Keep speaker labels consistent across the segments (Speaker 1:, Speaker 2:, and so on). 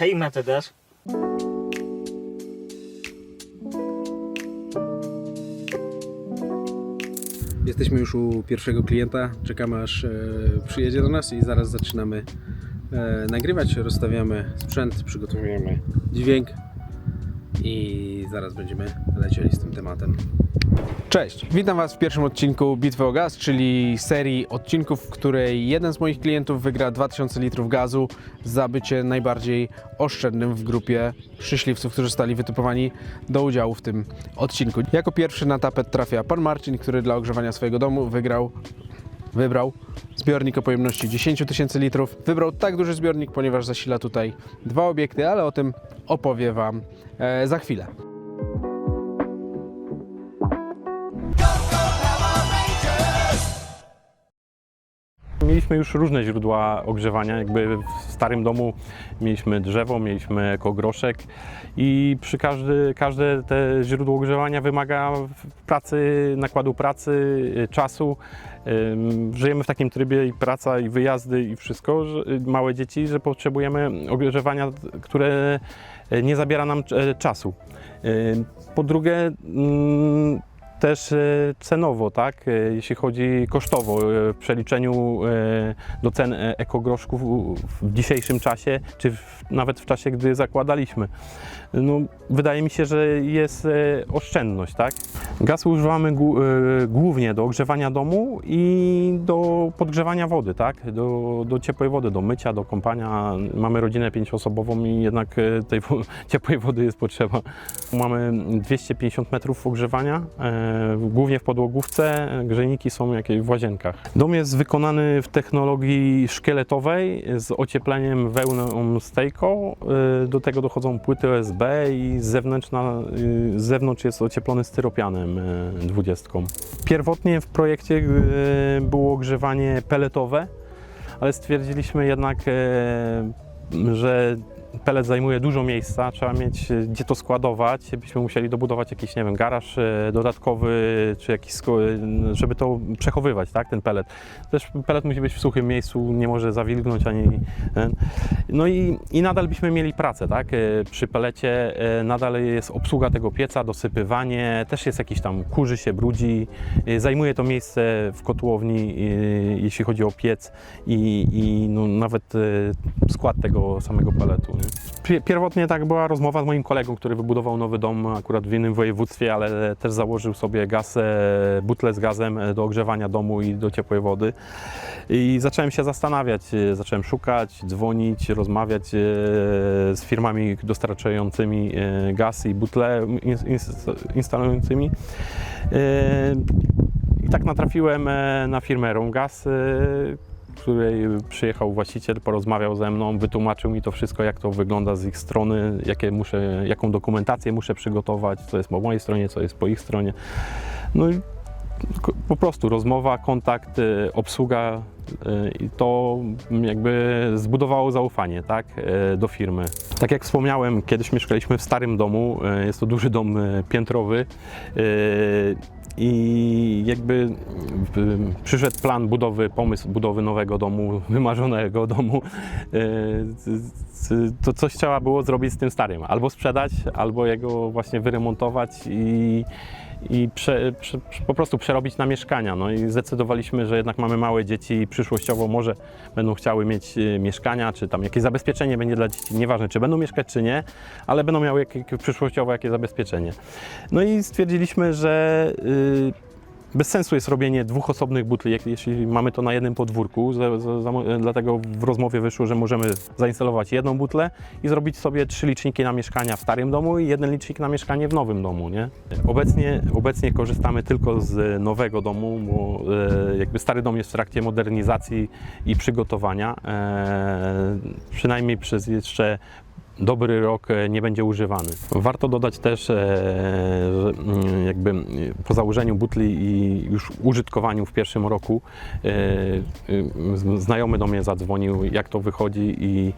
Speaker 1: Hej Mercedes.
Speaker 2: Jesteśmy już u pierwszego klienta, czekamy aż e, przyjedzie do nas i zaraz zaczynamy e, nagrywać, rozstawiamy sprzęt, przygotowujemy dźwięk i zaraz będziemy lecieli z tym tematem. Cześć, witam Was w pierwszym odcinku Bitwy o Gaz, czyli serii odcinków, w której jeden z moich klientów wygra 2000 litrów gazu za bycie najbardziej oszczędnym w grupie szczęśliwców, którzy zostali wytypowani do udziału w tym odcinku. Jako pierwszy na tapet trafia pan Marcin, który dla ogrzewania swojego domu wygrał wybrał zbiornik o pojemności 10 tysięcy litrów. Wybrał tak duży zbiornik, ponieważ zasila tutaj dwa obiekty, ale o tym opowie Wam e, za chwilę.
Speaker 3: Mieliśmy już różne źródła ogrzewania, jakby w starym domu mieliśmy drzewo, mieliśmy kogroszek i przy każdy, każde te źródło ogrzewania wymaga pracy, nakładu pracy, czasu. Żyjemy w takim trybie i praca, i wyjazdy, i wszystko, y, małe dzieci, że potrzebujemy ogrzewania, które y, nie zabiera nam e, czasu. Po drugie, mm, też e, cenowo, tak? E, Jeśli chodzi kosztowo, e, w przeliczeniu do cen ekogroszków w dzisiejszym czasie, czy nawet w czasie, gdy zakładaliśmy. No, wydaje mi się, że jest oszczędność, tak? Gaz używamy głównie do ogrzewania domu i do podgrzewania wody, tak? Do, do ciepłej wody, do mycia, do kąpania. Mamy rodzinę pięcioosobową i jednak tej ciepłej wody jest potrzeba. Mamy 250 metrów ogrzewania, głównie w podłogówce, grzejniki są jakieś w łazienkach. Dom jest wykonany w technologii szkieletowej z ociepleniem wełną stejko. E, Do tego dochodzą płyty OSB i zewnętrzna, e, z zewnątrz jest ocieplony styropianem e, 20. Pierwotnie w projekcie było ogrzewanie peletowe, ale stwierdziliśmy jednak, że pelet zajmuje dużo miejsca, trzeba mieć e, gdzie to składować, byśmy musieli dobudować jakiś, nie wiem, garaż e, dodatkowy, czy jakiś, e, żeby to przechowywać, tak, ten pelet. Też pelet musi być w suchym miejscu, nie może zawilgnąć ani... No i, i nadal byśmy mieli pracę, tak, przy pelecie nadal jest obsługa tego pieca, dosypywanie, też jest jakiś tam, kurzy się, brudzi, zajmuje to miejsce w kotłowni, jeśli chodzi o piec i, i no, nawet skład tego samego peletu. Nie? Pier- Pierwotnie tak była rozmowa z moim kolegą, który wybudował nowy dom akurat w innym województwie, ale też założył sobie gaz, e, butlę z gazem do ogrzewania domu i do ciepłej wody. I zacząłem się zastanawiać, zacząłem szukać, dzwonić, rozmawiać e, z firmami dostarczającymi e, gaz i butle ins- ins- instalującymi. E, I tak natrafiłem na firmę Romgas, której przyjechał właściciel, porozmawiał ze mną, wytłumaczył mi to wszystko, jak to wygląda z ich strony, jakie muszę, jaką dokumentację muszę przygotować, co jest po mojej stronie, co jest po ich stronie. No i po prostu rozmowa, kontakt, e, obsługa e, i to jakby zbudowało zaufanie tak, e, do firmy. Tak jak wspomniałem, kiedyś mieszkaliśmy w starym domu, jest to duży dom piętrowy i jakby w- przyszedł plan budowy, pomysł budowy nowego domu, wymarzonego domu. E, To coś trzeba było zrobić z tym starym. Albo sprzedać, albo jego właśnie wyremontować i, i prze, prze, po prostu przerobić na mieszkania. No i zdecydowaliśmy, że jednak mamy małe dzieci i przyszłościowo może będą chciały mieć e, mieszkania, czy tam jakieś zabezpieczenie będzie dla dzieci, nieważne czy będą mieszkać, czy nie, ale będą miały przyszłościowo jakieś zabezpieczenie. No i stwierdziliśmy, że y, bez sensu jest robienie dwóch osobnych butli, jeśli mamy to na jednym podwórku. Dlatego w rozmowie wyszło, że możemy zainstalować jedną butlę i zrobić sobie trzy liczniki na mieszkania w starym domu i jeden licznik na mieszkanie w nowym domu. Nie? Obecnie, obecnie korzystamy tylko z nowego domu, bo e, jakby stary dom jest w trakcie modernizacji i przygotowania. E, przynajmniej przez jeszcze dobry rok e, nie będzie używany. Warto dodać też, e, że mm, jakby mm, po założeniu butli i już użytkowaniu w pierwszym roku e, znajomy do mnie zadzwonił, jak to wychodzi i,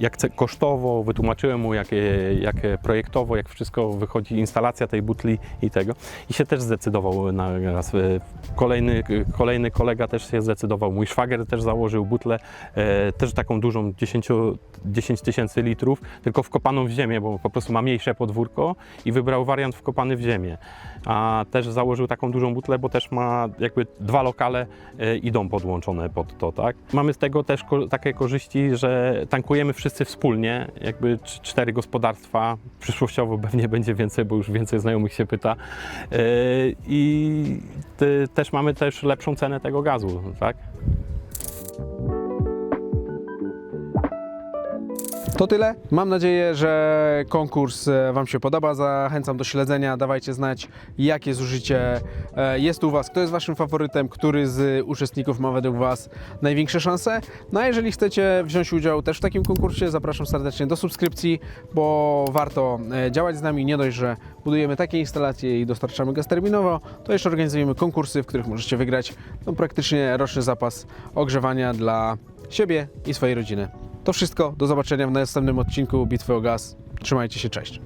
Speaker 3: jak, kosztowo, wytłumaczyłem mu, jak, e, jak projektowo, jak wszystko wychodzi, instalacja tej butli i tego. I się też zdecydował na raz. E, Kolejny, kolejny kolega też się zdecydował, mój szwagier też założył butlę, e, też taką dużą 10 10 tysięcy tysięcy litrów, tylko wkopaną w ziemię, bo po prostu ma mniejsze podwórko i wybrał wariant wkopany w ziemię. A też założył taką dużą butlę, bo też ma jakby dwa lokale e, i dom podłączone pod to, tak? Mamy z tego też takie korzyści, że tankujemy wszyscy wspólnie, jakby cz- cztery gospodarstwa, przyszłościowo pewnie będzie więcej, bo już więcej znajomych się pyta. E, I te- też mamy też lepszą cenę tego gazu, tak?
Speaker 2: To tyle. Mam nadzieję, że konkurs e, Wam się podoba. Zachęcam do śledzenia. Dawajcie znać, jakie zużycie e, jest u Was, kto jest Waszym faworytem, który z uczestników ma według Was największe szanse. No a jeżeli chcecie wziąć udział też w takim konkursie, zapraszam serdecznie do subskrypcji, bo warto e, działać z nami. Nie dość, że budujemy takie instalacje i dostarczamy gaz terminowo, to jeszcze organizujemy konkursy, w których możecie wygrać no, praktycznie roczny zapas ogrzewania dla siebie i swojej rodziny. To wszystko. Do zobaczenia w następnym odcinku Bitwy o Gaz. Trzymajcie się, cześć.